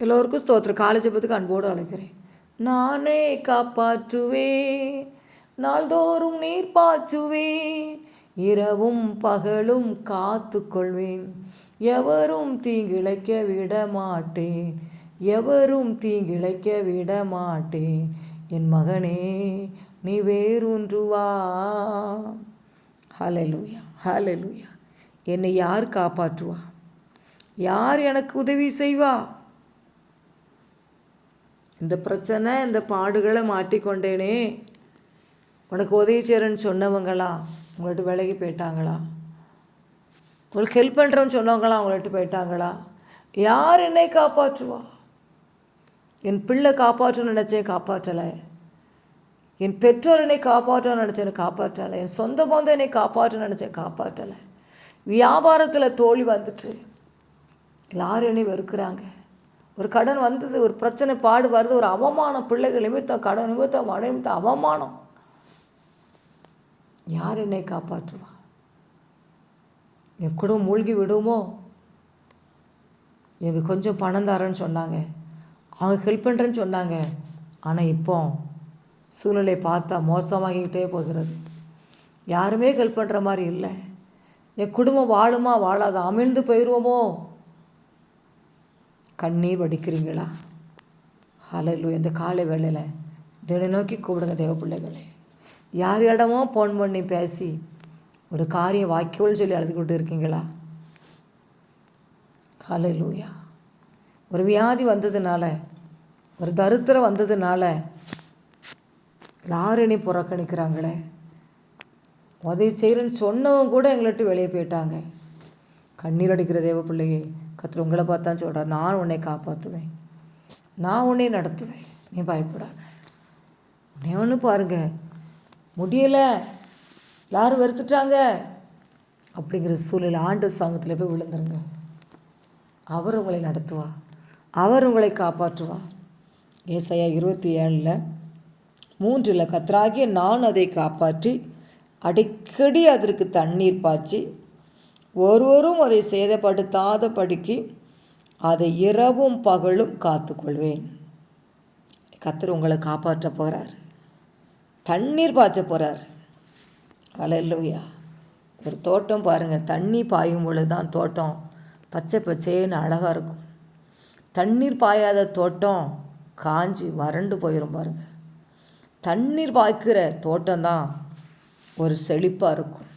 எல்லோருக்கும் ஸ்தோத்திரம். காலேஜ் பத்துக்கு அன்போடு அழைக்கிறேன். நானே காப்பாற்றுவேன் நாள்தோறும் நீர் பாய்ச்சுவேன் இரவும் பகலும் காத்து கொள்வேன் எவரும் தீங்கிழைக்க விட மாட்டேன் எவரும் தீங்கிழைக்க விட மாட்டேன் என் மகனே நீ வேறுன்றுவா வா. ஹalleluya. என்னை யார் காப்பாற்றுவா? யார் எனக்கு உதவி செய்வா? இந்த பிரச்சனை இந்த பாடுகளை மாட்டிக்கொண்டேனே. உனக்கு உதவி செய்கிறேன்னு சொன்னவங்களா? உங்கள்கிட்ட விலகி போயிட்டாங்களா? உங்களுக்கு ஹெல்ப் பண்ணுறேன்னு சொன்னவங்களா? அவங்கள்ட்ட போயிட்டாங்களா? யார் என்னை காப்பாற்றுவா? என் பிள்ளை காப்பாற்றணும்னு நினச்சேன் காப்பாற்றலை. என் பெற்றோர் என்னை காப்பாற்றணும்னு நினச்சேன் காப்பாற்றலை. என் சொந்த பந்தம் என்னை காப்பாற்றணும்னு நினச்சேன் காப்பாற்றலை. வியாபாரத்தில் தோல்வி வந்துட்டு எல்லாரும் என்னை வெறுக்கிறாங்க. ஒரு கடன் வந்தது ஒரு பிரச்சனை பாடு வருது ஒரு அவமானம் பிள்ளைகள் நிமித்தம் கடன் நிமித்தம் மழை நிமித்தம் அவமானம். யார் என்னை காப்பாற்றுவா? என் குடும்பம் மூழ்கி விடுமோ? எனக்கு கொஞ்சம் பணம் தரேன்னு சொன்னாங்க. அவங்க ஹெல்ப் பண்ணுறேன்னு சொன்னாங்க. ஆனால் இப்போ சூழ்நிலை பார்த்தா மோசமாகிக்கிட்டே போகிறது. யாருமே ஹெல்ப் பண்ணுற மாதிரி இல்லை. என் குடும்பம் வாழுமா வாழாதா அமிழ்ந்து போயிடுவோமோ கண்ணீர் வடிக்கிறீங்களா? ஹலல்லு இந்த காலை வேளையில் தின நோக்கி கூப்பிடுங்க தேவ பிள்ளைகளே. யார் இடமோ ஃபோன் பண்ணி பேசி ஒரு காரியம் வாக்கியோல் சொல்லி அழுதுகிட்டு இருக்கீங்களா ஹalleluya. ஒரு வியாதி வந்ததுனால ஒரு தரித்திரம் வந்ததுனால லாரணி புறக்கணிக்கிறாங்களே? உதவி செய்கிறேன்னு சொன்னவங்க கூட எங்கள்கிட்ட வெளியே போயிட்டாங்க. கண்ணீர் அடிக்கிற தேவ பிள்ளையே கத்திர உங்களை பார்த்தான் சொல்கிறார் நான் உன்னை காப்பாற்றுவேன் நான் உன்னை நடத்துவேன். நீ பயப்படாத. உன்னை ஒன்று பாருங்கள் முடியலை. எல்லாரும் வெறுத்துட்டாங்க? அப்படிங்கிற சூழ்நிலை ஆண்டு சங்கத்தில் போய் விழுந்துருங்க. அவர் உங்களை நடத்துவா. அவர் உங்களை காப்பாற்றுவா. ஏசையா இருபத்தி ஏழில் மூன்றில் கத்தராகிய நான் அதை காப்பாற்றி அடிக்கடி அதற்கு தண்ணீர் பாய்ச்சி ஒருவரும் அதை சேதப்படுத்தாத படிக்கு அதை இரவும் பகலும் காத்துக்கொள்வேன். கத்தர் உங்களை காப்பாற்ற போகிறார் தண்ணீர் பாய்ச்ச போகிறார் அலையிலூயா ஒரு தோட்டம் பாருங்கள் தண்ணி பாயும் பொழுது தான் தோட்டம் பச்சை பச்சைன்னு அழகாக இருக்கும். தண்ணீர் பாயாத தோட்டம் காஞ்சி வறண்டு போயிடும் பாருங்கள் தண்ணீர் பாய்க்கிற தோட்டம் தான் ஒரு செழிப்பாக இருக்கும்.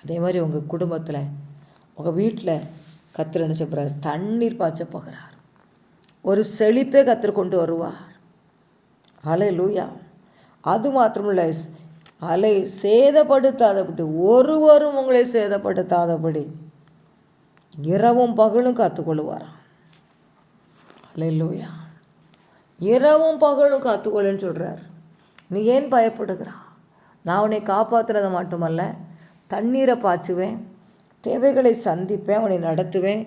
அதே மாதிரி உங்கள் குடும்பத்தில் உங்கள் வீட்டில் கத்திர என்ன போகிறார் தண்ணீர் பாய்ச்ச போகிறார். ஒரு செழிப்பே கத்திர கொண்டு வருவார். அலை லூயா அது மாத்திரமில்லை அலை சேதப்படுத்தாதபடி ஒருவரும் உங்களை சேதப்படுத்தாதபடி இரவும் பகலும் காத்துக்கொள்ளுவாராம் அலை லூயா இரவும் பகலும் காத்துக்கொள்ளுன்னு சொல்கிறார் நீ ஏன் பயப்படுகிறான் நான் உன்னை காப்பாற்றுறது மட்டுமல்ல தண்ணீரை பாய்ச்சுவேன் தேவைகளை சந்திப்பேன் அவனை நடத்துவேன்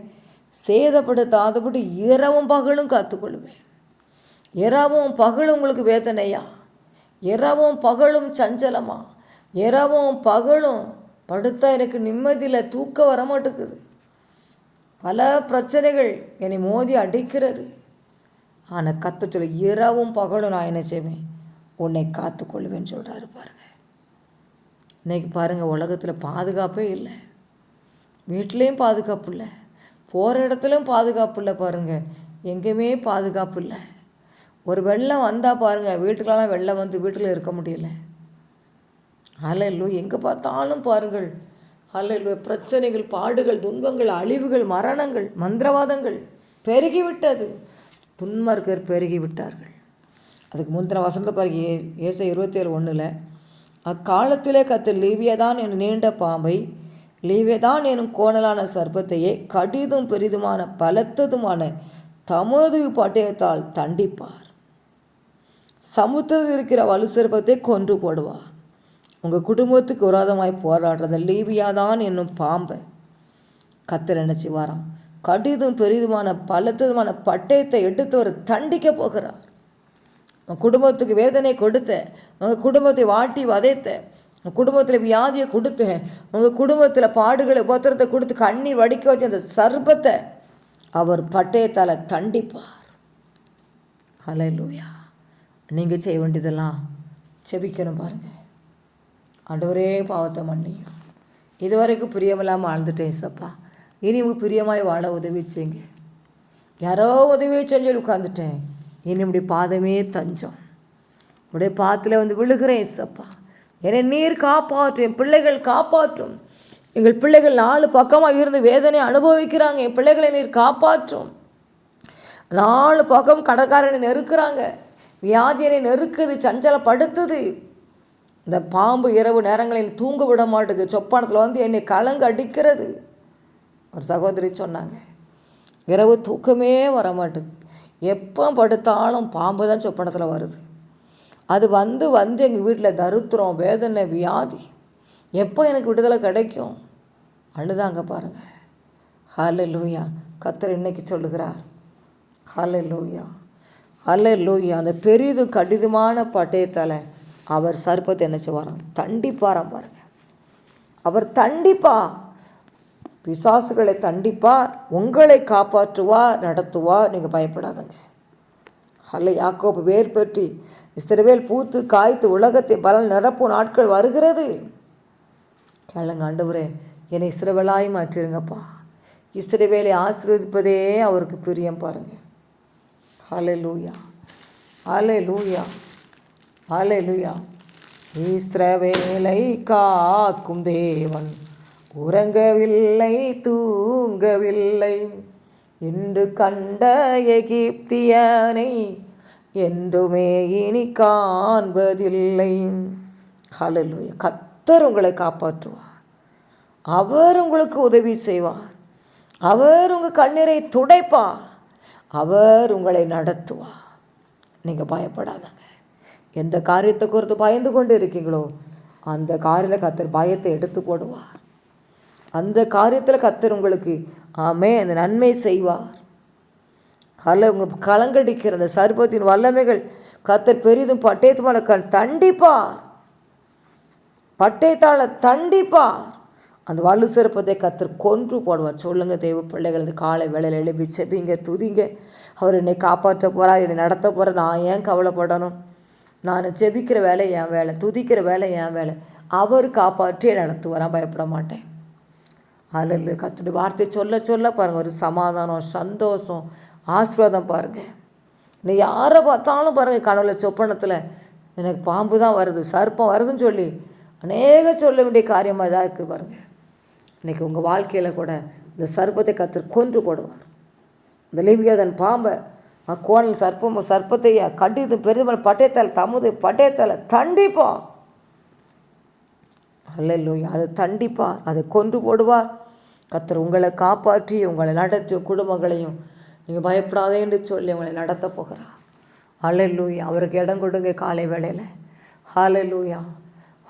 சேதப்படுத்தாதபடி இரவும் பகலும் காத்துக்கொள்வேன். இரவும் பகலும் உங்களுக்கு வேதனையா? இரவும் பகலும் சஞ்சலமா? இரவும் பகலும் படுத்தா எனக்கு நிம்மதியில் தூக்கம் வர மாட்டேங்குது பல பிரச்சனைகள் என்னை மோதி அடிக்கிறது. ஆனால் கத்த சொல்ல இரவும் பகலும் நான் என்ன செய்வேன்? உன்னை காத்துக்கொள்வேன்னு சொல்கிறாரு பாருங்கள் இன்றைக்கி பாருங்கள் உலகத்தில் பாதுகாப்பே இல்லை. வீட்லேயும் பாதுகாப்பு இல்லை. போகிற இடத்துலையும் பாதுகாப்பு இல்லை பாருங்கள் எங்கேயுமே பாதுகாப்பு இல்லை. ஒரு வெள்ளம் வந்தால் பாருங்கள் வீட்டுக்கெல்லாம் வெள்ளம் வந்து வீட்டில் இருக்க முடியல. அலையிலோ எங்கே பார்த்தாலும் பாருங்கள். அலையிலோ பிரச்சனைகள் பாடுகள் துன்பங்கள் அழிவுகள் மரணங்கள் மந்திரவாதங்கள் பெருகிவிட்டது. துன்மர்க்கர் பெருகி விட்டார்கள் அதுக்கு முந்தின வசந்த பாருங்க ஏ ஏசை இருபத்தேழு ஒன்றில் அக்காலத்திலே கத்து லீவியதான் என் நீண்ட பாம்பை லீவியதான் எனும் கோணலான சர்ப்பத்தையே கடிதும் பெரிதுமான பலத்ததுமான தமது பட்டயத்தால் தண்டிப்பார். சமுத்திரத்தில் இருக்கிற வலு சிற்பத்தை கொன்று போடுவார். உங்கள் குடும்பத்துக்கு விரோதமாய் போராடுறத லீவியாதான் என்னும் பாம்பை. கத்தர் நினச்சி வரான் கடிதும் பெரிதுமான பலத்ததுமான பட்டயத்தை எடுத்து ஒரு தண்டிக்க போகிறார். உன் குடும்பத்துக்கு வேதனை கொடுத்த உங்கள் குடும்பத்தை வாட்டி வதைத்த உங்கள் குடும்பத்தில் வியாதியை கொடுத்து உங்கள் குடும்பத்தில் பாடுகளை உபத்திரத்தை கொடுத்து கண்ணீர் வடிக்க வச்ச அந்த சர்ப்பத்தை அவர் பட்டயத்தால் தண்டிப்பார். ஹalleluya. நீங்கள் செய்ய வேண்டியதெல்லாம் செபிக்கணும் பாருங்கள் அடோரே பாவத்தை மன்னியும் இதுவரைக்கும் பிரியமில்லாமல் வாழ்ந்துட்டேன் சப்பா இனி உங்களுக்கு பிரியமாய் வாழ உதவி செய்யுங்க யாரோ உதவி செஞ்சு உட்காந்துட்டேன் என்னுடைய இப்படி பாதமே தஞ்சம். உடைய பாத்தில் வந்து விழுகிறேன் சப்பா என்னை நீர் காப்பாற்றும் என் பிள்ளைகள் காப்பாற்றும். எங்கள் பிள்ளைகள் நாலு பக்கமாக இருந்து வேதனை அனுபவிக்கிறாங்க. என் பிள்ளைகளை நீர் காப்பாற்றும். நாலு பக்கம் கடற்காரனை நெருக்கிறாங்க. வியாதியனை நெருக்குது சஞ்சலப்படுத்துது. இந்த பாம்பு இரவு நேரங்களில் தூங்க விட மாட்டேங்குது சொப்பானத்தில் வந்து என்னை கலங்கு அடிக்கிறது. ஒரு சகோதரி சொன்னாங்க இரவு தூக்கமே வர மாட்டேங்குது எப்போ படுத்தாலும் பாம்பு தான் சொப்பனத்தில் வருது. அது வந்து வந்து எங்கள் வீட்டில் தருத்திரம் வேதனை வியாதி. எப்போ எனக்கு விடுதலை கிடைக்கும்? அழுதாங்க பாருங்கள் ஹாலே லூயா கத்தர் இன்னைக்கு சொல்லுகிறார். ஹலே லூயா ஹலே லூயா அந்த பெரிதும் கடிதமான பட்டயத்தால் அவர் சர்ப்பத்தை என்ன செய்வாராம் தண்டிப்பாராம் பாருங்கள் அவர் தண்டிப்பா பிசாசுகளை தண்டிப்பார் உங்களை காப்பாற்றுவார் நடத்துவார் நீங்கள் பயப்படாதங்க. அல்ல யாக்கோப்பு வேர் பெற்றி இஸ்ரவேல் பூத்து காய்த்து உலகத்தை பலன் நிரப்பும் நாட்கள் வருகிறது. கேளுங்க ஆண்டவரே என்னை இஸ்ரவேலாய் மாற்றிருங்கப்பா. இஸ்ரவேலை ஆசீர்வதிப்பதே அவருக்கு பிரியம் பாருங்க. ஹலே லூயா ஹலே லூயா ஹலே லூயா இஸ்ரவேலை காக்கும் தேவன். உறங்கவில்லை தூங்கவில்லை. இன்று கண்ட எகிப்தியனை என்றுமே இனி காண்பதில்லை. ஹalleluya. கத்தர் உங்களை காப்பாற்றுவார். அவர் உங்களுக்கு உதவி செய்வார். அவர் உங்கள் கண்ணீரை துடைப்பார். அவர் உங்களை நடத்துவார். நீங்கள் பயப்படாதங்க. எந்த காரியத்தை குறித்து பயந்து கொண்டு இருக்கீங்களோ அந்த காரியத்தில் கத்தர் பயத்தை எடுத்து போடுவார். அந்த காரியத்தில் கத்தர் உங்களுக்கு ஆமே அந்த நன்மை செய்வார். அல்ல உங்களுக்கு கலங்கடிக்கிற அந்த சர்பத்தின் வல்லமைகள் கத்தர் பெரிதும் பட்டயத்துமான கண் தண்டிப்பார். பட்டயத்தால் தண்டிப்பார். அந்த வலு சிறப்பத்தை கத்தர் கொன்று போடுவார். சொல்லுங்கள் தெய்வ பிள்ளைகள் இந்த காலை வேலையில் எழுப்பி செப்பிங்க துதிங்க. அவர் என்னை காப்பாற்ற போகிறார் என்னை நடத்த போகிறார் நான் ஏன் கவலைப்படணும்? நான் செபிக்கிற வேலை என் வேலை துதிக்கிற வேலை என் வேலை. அவர் காப்பாற்றி நடத்துவாரான் பயப்பட மாட்டேன். அலல் கத்துடைய வார்த்தை சொல்ல சொல்ல பாருங்கள் ஒரு சமாதானம் சந்தோஷம் ஆசீர்வாதம் பாருங்கள் நீ யாரை பார்த்தாலும் பாருங்கள் கனவுல சொப்பனத்தில் எனக்கு பாம்பு தான் வருது சர்ப்பம் வருதுன்னு சொல்லி அநேக சொல்ல வேண்டிய காரியமாக இதாக இருக்குது பாருங்கள் இன்றைக்கி உங்கள் வாழ்க்கையில் கூட இந்த சர்ப்பத்தை கத்து கொன்று போடுவார். இந்த லிபியாதன் பாம்பை கோணல் சர்ப்பம் சர்ப்பத்தை கண்டித்து பெரிதுமல் பட்டயத்தால் தமுது பட்டயத்தால் தண்டிப்போம் அல்லையா அதை தண்டிப்பார் அதை கொன்று போடுவார். கத்தர் உங்களை காப்பாற்றி உங்களை நடத்திய குடும்பங்களையும் நீங்கள் பயப்படாதே என்று சொல்லி உங்களை நடத்த போகிறார். ஹாலலூயா அவருக்கு இடம் கொடுங்க காலை வேளையில். ஹாலலூயா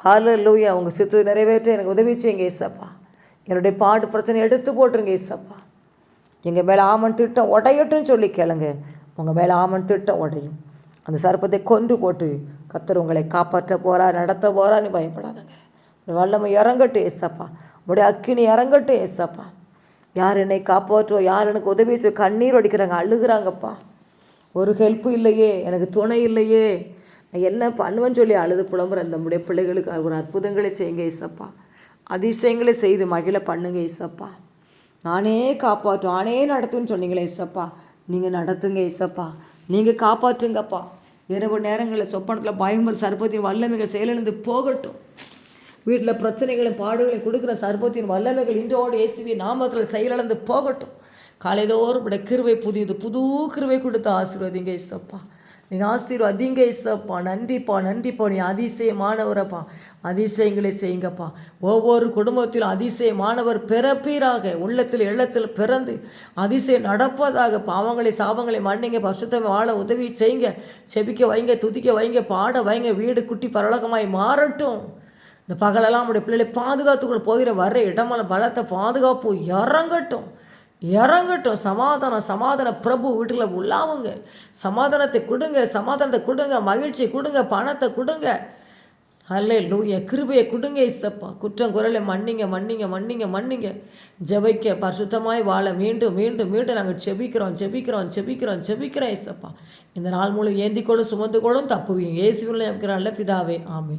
ஹாலலூயா உங்கள் சித்து நிறைவேற்ற எனக்கு உதவி செய்யுங்க ஏசப்பா. என்னுடைய பாடு பிரச்சனை எடுத்து போட்டுருங்க ஏசப்பா. எங்கள் மேலே ஆமன் திட்டம் உடையட்டும்னு சொல்லி கேளுங்க. உங்கள் மேலே ஆமன் திட்டம் உடையும். அந்த சர்ப்பத்தை கொன்று போட்டு கத்தர் உங்களை காப்பாற்ற போகிறா நடத்த போகிறான்னு பயப்படாதங்க. வல்லமை இறங்கட்டும் ஏசப்பா. உடைய அக்கினி இறங்கட்டும் ஏசப்பா. யார் என்னை காப்பாற்றுவோம் யார் எனக்கு உதவி செய்ய கண்ணீர் அடிக்கிறாங்க அழுகிறாங்கப்பா. ஒரு ஹெல்ப்பு இல்லையே எனக்கு துணை இல்லையே. நான் என்ன பண்ணுவேன்னு சொல்லி அழுது புலம்புற அந்த நம்முடைய பிள்ளைகளுக்கு ஒரு அற்புதங்களை செய்யுங்க ஏசப்பா. அதிசயங்களை செய்து மகிழ பண்ணுங்க ஏசப்பா. நானே காப்பாற்றும் நானே நடத்துன்னு சொன்னீங்களே ஏசப்பா. நீங்கள் நடத்துங்க ஏசப்பா. நீங்கள் காப்பாற்றுங்கப்பா. இரவு நேரங்களில் சொப்பனத்தில் பயம்பது சர்பத்தின் வல்லமைகள் செயலிழந்து போகட்டும். வீட்டில் பிரச்சனைகளையும் பாடுகளையும் கொடுக்குற சர்ப்பத்தின் வல்லவர்கள் இன்றோடு இயேசுவி நாமத்தில் செயலிழந்து போகட்டும். காலைதோறும் விட கிருவை புதியது புது கிருவை கொடுத்து ஆசீர்வதிங்க இசப்பா நீங்கள் ஆசீர்வாதிங்க இசப்பா நன்றிப்பா நன்றிப்பா. நீ அதிசயமானவரப்பா. அதிசயங்களை செய்யுங்கப்பா. ஒவ்வொரு குடும்பத்திலும் அதிசயமானவர் பிறப்பீராக. உள்ளத்தில் எள்ளத்தில் பிறந்து அதிசயம் நடப்பதாக பாவங்களை சாபங்களை மன்னிங்க. பசுத்தமை வாழ உதவி செய்யுங்க. செபிக்க வைங்க துதிக்க வைங்க பாட வைங்க. வீடு குட்டி பரலகமாய் மாறட்டும். இந்த பகலெல்லாம் நம்முடைய பிள்ளைகளை பாதுகாத்துக்குள்ள போகிற வர்ற இடமெல்லாம் பலத்தை பாதுகாப்பு இறங்கட்டும். இறங்கட்டும். சமாதானம் சமாதான பிரபு வீட்டில் உள்ளாவுங்க. சமாதானத்தை கொடுங்க சமாதானத்தை கொடுங்க மகிழ்ச்சியை கொடுங்க பணத்தை கொடுங்க. அல்லே லூய கிருபையை கொடுங்க இசப்பா குற்றம் குரலை மன்னிங்க மன்னிங்க மன்னிங்க மன்னிங்க. ஜெபிக்க பரிசுத்தமாய் வாழ மீண்டும் மீண்டும் மீண்டும் நாங்கள் செபிக்கிறோம் செபிக்கிறோம் செபிக்கிறோம் செபிக்கிறோம் இசப்பா இந்த நாள் மூலம் ஏந்திக்கொள்ளும் சுமந்து கொள்ளும் தப்புவீங்க இயேசுவில் இருக்கிற நல்ல பிதாவே ஆமே